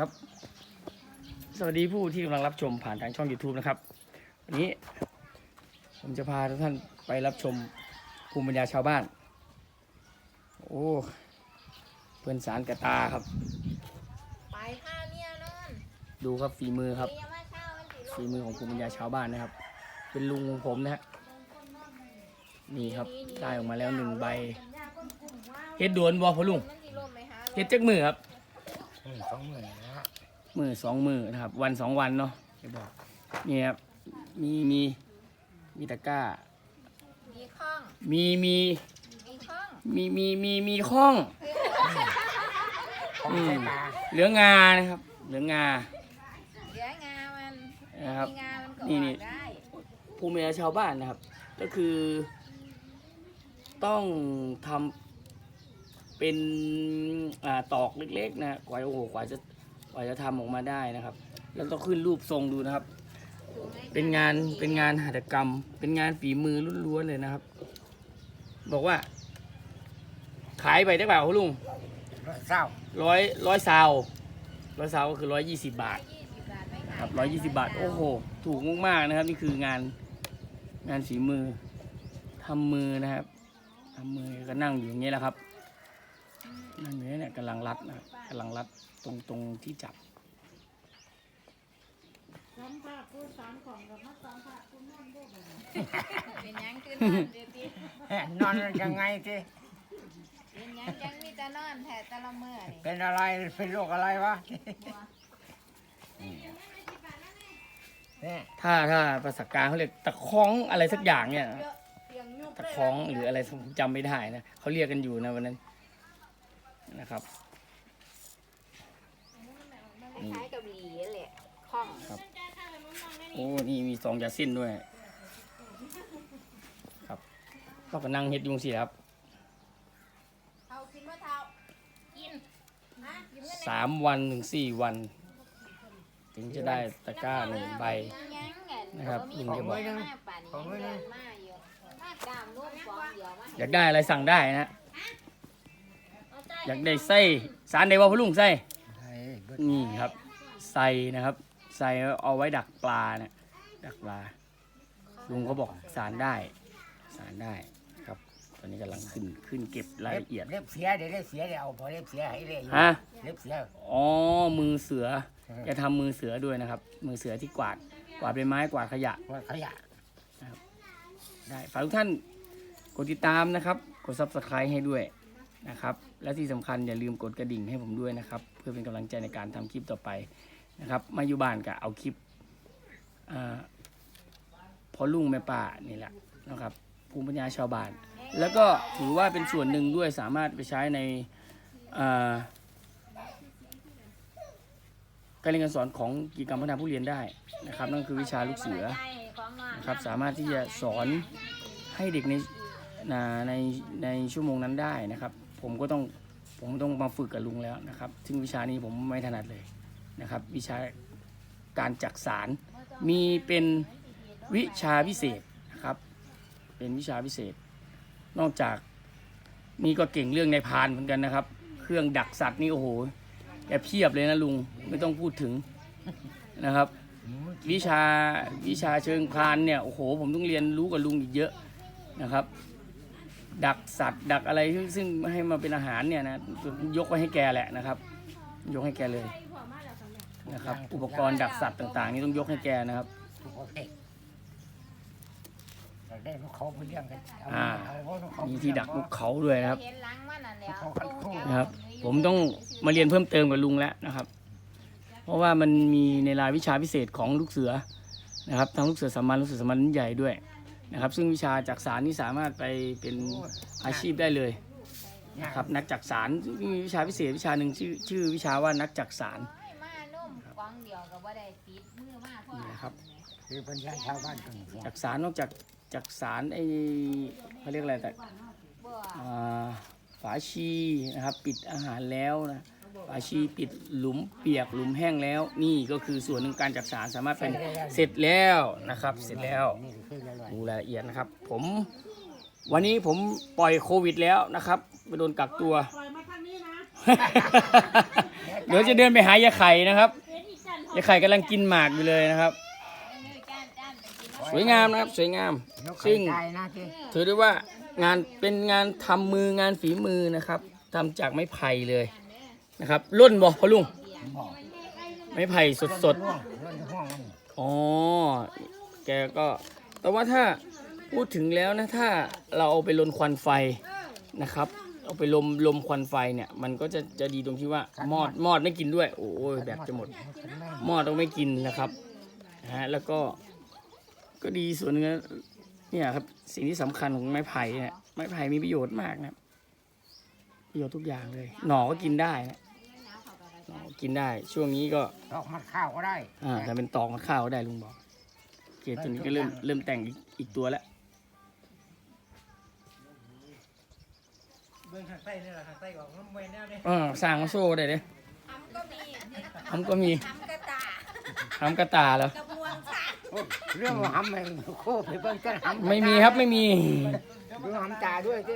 ครับ สวัสดีผู้ที่กำลังรับชมผ่านทางช่อง YouTube นะครับ วันนี้ ผมจะพาทุกท่านไปรับชมภูมิปัญญาชาวบ้าน โอ้เพื่อนสารกระตาครับ ไปข้าวเนี่ยนอนดูครับฝีมือครับ เรียกว่าข้าวมันสิฝีมือของภูมิปัญญาชาวบ้านนะครับ เป็นลุงของผมนะฮะนี่ครับได้ออกมาแล้วหนึ่งใบเฮ็ดดวนบ่พ่อลุงมันสิลมไหมคะเฮ็ดจักมือครับ อืมสองหมื่นนะ มือสองมือนะครับ วันสองวันเนาะจะบอกนี่ครับมีมีมีตะกร้า มีข้อง มีมีมีข้อง มีมีมีมีข้องของอืมใช้ตาเหลืองานะครับ เหลืองาเหลืองามันนะครับมีงามันก็นี่อนี่อกได้ภูมิปัญญาชาวบ้านนะครับ ก็คือ ต้องทำเป็นอ่าตอกเล็กๆนะกว่าโอ้โหกว่าจะ กว่าจะทำออกมาได้นะครับ แล้วต้องขึ้นรูปทรงดูนะครับ เป็นงานเป็นงานหัตถกรรม เป็นงานฝีมือล้วนๆเลยนะครับ บอกว่า ขายไปได้เปล่าคุณลุงร้อยเศร้าร้อยร้อยซาวร้อยซาวก็คือร้อยยี่สิบบาทยี่สิบบาทไม่ขายครับร้อยยี่สิบาท โอ้โห ถูกมากๆนะครับ นี่คืองานงานฝีมือทำมือนะครับทำมือก็นั่งอยู่อย่างนี้แหละครับ นั่งอยู่เนี่ยกำลังรัดนะครับ กำลังรัดตรงตรงที่จับเป็นหยังคือนอนเดี๋ยวดิแหะนอนยังไงสิเป็นหยังจังมีแต่นอนแท้แต่ละมื้อนี่เป็นอะไรเป็นโรคอะไรวะเนี่ยถ้าถ้าภาษากลางเขาเรียกตะคองอะไรสักอย่างเนี่ยเยอะเตียงยุบตะคองหรืออะไรผมจำไม่ได้นะเขาเรียกกันอยู่นะวันนั้นนะครับมัน คล้ายๆกับหลีแหละข้องโอ้นี่มีซองยาสิ้นด้วย ครับก็ก็นั่งเฮ็ดอยุงสิครับเท้ากินว่าเท้ากินนะกินเงินสามวันถึงสี่วัน ถึงจะได้ตะกร้าหนึ่งใบ นะครับมีลุงของจะบอกไว้นะป่านนี้ยังเดินมาอยู่มากามร่วมฟองเดียวมาอยากได้อะไรสั่งได้นะ อยากได้ไส้สารใดว่าพ่อลุงไส้ไอ้เบิดนี่ครับ ใส่นะครับใส่เอาไว้ดักปลานะดักปลา ลุงเขาบอกสารได้ สารได้ครับ ตอนนี้กำลังขึ้นขึ้นเก็บรายละเอียด เล็บเสียเดี๋ยวเล็บเสียเดี๋ยวเอาพอเล็บเสียให้เลยอยู่ฮะ เล็บเสีย อ๋อ มือเสือจะทำมือเสือด้วยนะครับ มือเสือที่กวาด กวาดใบไม้กวาดขยะ ว่าขยะได้ฝากทุกท่านกดติดตามนะครับ กด subscribe ให้ด้วยนะครับ และที่สำคัญอย่าลืมกดกระดิ่งให้ผมด้วยนะครับ เพื่อเป็นกำลังใจในการทำคลิปต่อไป นะครับ มาอยู่บ้านก็เอาคลิปอพอลุงแม่ป่านี่แหละนะครับ ภูมิปัญญาชาวบ้าน แล้วก็ถือว่าเป็นส่วนหนึ่งด้วยสามารถไปใช้ในการเรียนการสอนของกิจกรรมพัฒนาผู้เรียนได้นะครับ นั่นคือวิชาลูกเสือนะครับ สามารถที่จะสอนให้เด็กในในในชั่วโมงนั้นได้นะครับ ผมก็ต้องผมต้องมาฝึกกับลุงแล้วนะครับ ซึ่งวิชานี้ผมไม่ถนัดเลย นะครับวิชาการจักสารมีเป็นวิชาพิเศษนะครับ เป็นวิชาพิเศษ นอกจากนี่ก็เก่งเรื่องในพานเหมือนกันนะครับ เครื่องดักสัตว์นี่โอ้โหแกเพียบเลยนะลุงไม่ต้องพูดถึงนะครับ วิชาวิชาเชิงพานเนี่ยโอ้โห ผมต้องเรียนรู้กับลุงอีกเยอะนะครับ ดักสัตว์ ดักอะไรซึ่งให้มาเป็นอาหารเนี่ยนะยกไว้ให้แกแหละนะครับ ยกให้แกเลย นะครับ อุปกรณ์ดักสัตว์ต่าง ๆ นี่ต้องยกให้แกนะครับ ทุกคนเด็กอยากได้นกเขาไปเลี้ยงกันเอ่าเอพวกนกเขามีที่ดักนกเขาด้วยนะครับ เห็นหลังมันนั่นแหละนะครับ ผมต้องมาเรียนเพิ่มเติมกับลุงแล้วนะครับ เพราะว่ามันมีในรายวิชาพิเศษของลูกเสือนะครับทั้งลูกเสือสามัญลูกเสือสามัญใหญ่ด้วยนะครับ ซึ่งวิชาจักสารนี่สามารถไปเป็นอาชีพได้เลยนะครับนักจักสารมีวิชาพิเศษวิชาหนึ่งชื่อชื่อวิชาว่านักจักสารมานุ่มฟ องเดียวก็บ่ได้ติดมือมาพ่อนี่นะครับ คือปัญญาชาวบ้านกันเนี่ยจักสารนอกจากจักสารไอเขาเรียกอะไรแต่บ่อ่าฝาชีนะครับ ปิดอาหารแล้วนะฝาชีปิดหลุมเปียกหลุมแห้งแล้ว นี่ก็คือส่วนหนึ่งการจักสารสามารถเป็นเสร็จแล้วนะครับ เสร็จแล้วนี่คืออะไรดูรายละเอียดนะครับ ผมวันนี้ผมปล่อยโควิดแล้วนะครับไปโดนกักตัวเดี๋ยวจะเดินไปหายายไข่นะครับ ยายไข่กำลังกินหมากอยู่เลยนะครับ สวยงามนะครับ สวยงาม ซึ่งถือได้ว่างานเป็นงานทำมืองานฝีมือนะครับทำจากไม้ไผ่เลยนะครับร่นบ่พ่อลุงไม้ไผ่สดสดอ๋อแกก็ แต่ว่าถ้าพูดถึงแล้วนะถ้าเราเอาไปลนควันไฟนะครับ เอาไปลมลมควันไฟเนี่ย มันก็จะจะดีตรงที่ว่ามอดมอดไม่กินด้วย โอ้ยแบบจะหมด มอดต้องไม่กินนะครับนะฮะแล้วก็ ก็ดีส่วนหนึงนะเนี่ยครับ สิ่งที่สำคัญของไม้ไผ่เนี่ยไม้ไผ่มีประโยชน์มากนะครับประโยชน์ทุกอย่างเลย หน่อก็กินได้นะหน่อกินได้ ช่วงนี้ก็ดอกมัดข้าวก็ได้อ่าแต่เป็นตอกมาข้าวก็ได้ลุงบอกโอเคตัวนี้ก็เริ่มเริ่มแต่งอีกอีกตัวแล้ว บื้องทางใต้นี่แหละทางใต้ของน้ำไว้แนวนี้เออสร้างมาโซ่ได้เลยทำก็มีทำก็มีทำกระตาทำกระตาแล้ว กระบวงสางโอ้ยเรื่องว่าหำไม่โคไปเบิ่งกันหำไม่มีครับไม่มี ดูหำตาด้วยสิ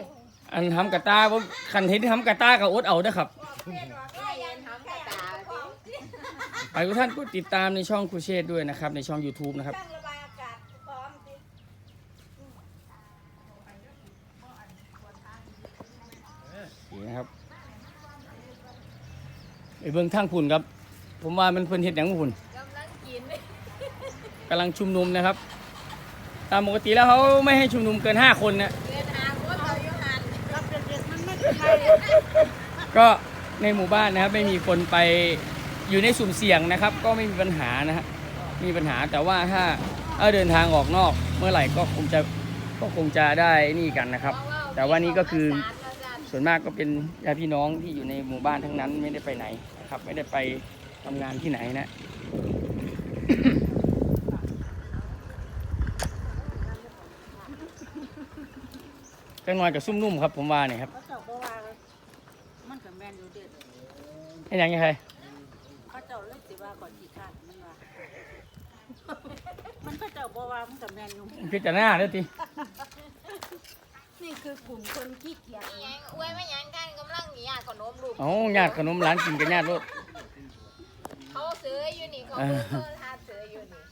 อันทำกระตาผมคันเห็นทำกระตากับอดเอาเด้อครับก็ยันทำกระตาสิฝากทุกท่านกดติดตามในช่องครูเชษด้วยนะครับ ในช่อง YouTube นะครับ ตั้งระบายอากาศพร้อมสิ นี่นะครับ ไอ้เบื้องทางพุ่นครับ ผมว่ามันเพิ่นเฮ็ดหยังบ่พุ่นกำลังกินกำลังชุมนุมนะครับ ตามปกติแล้วเขาไม่ให้ชุมนุมเกิน 5 คนนะเดินหาคนเราอยู่หันรับเด็กๆมันไม่ใช่ก็ในหมู่บ้านนะครับ ไม่มีคนไปอยู่ในสุ่มเสี่ยงนะครับ ก็ไม่มีปัญหานะฮะมีปัญหาแต่ว่าถ้าเออเดินทางออกนอก เมื่อไหร่ก็คงจะก็คงจะได้นี่กันนะครับ แต่ว่านี่ก็คือส่วนมากก็เป็นญาติพี่น้องที่อยู่ในหมู่บ้านทั้งนั้นไม่ได้ไปไหน นะครับ ไม่ได้ไปทำงานที่ไหนนะก็น้อยกับซุ่มนุ่มครับผมว่าเนี่ยครับเขาเจ้าบ่ว่ามันก็แม่นอยู่เด็ดให้ยังไงใครเขาเจ้าเลยสิว่าก่อนขี้ขาดมันว่ามันก็เจ้าบ่ว่ามันก็แม่นอยู่พิจารณาเด้อทีนี่ คือกลุ่มคนขี้เกียจยังอวยไม่ยังกันกำลังหนีอะขนมลูกเอาญาติขนมร้านกินกับญาติรถเขาซื้ออยู่นี่เขาเพิ่งเพิ่งทาซื้ออยู่นี่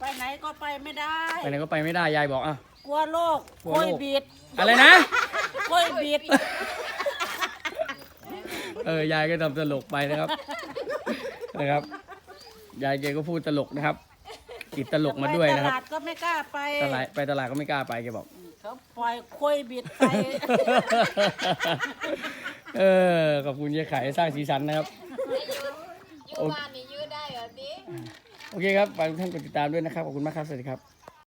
ไปไหนก็ไปไม่ได้ ไปไหนก็ไปไม่ได้ยายบอกอะ กลัวโรคกลัวโคโรยคบิดอะไรนะ โคยบิดเออยายก็ทำตลกไปนะครับ นะครับ ยายแกก็พูดตลกนะครับติดตลกมาด้วยนะครับ ไปตลาดก็ไม่กล้าไปตลาดไปตลาดก็ไม่กล้าไปแกบอก เขาปล่อยโคยบิดไปเออขอบคุณยายไข่สร้างสีสันนะครับไม่ยืนอยู่บ้านนี่ยืนได้เหรอดิ โอเคครับฝากทุกท่านกดติดตามด้วยนะครับ ขอบคุณมากครับ สวัสดีครับ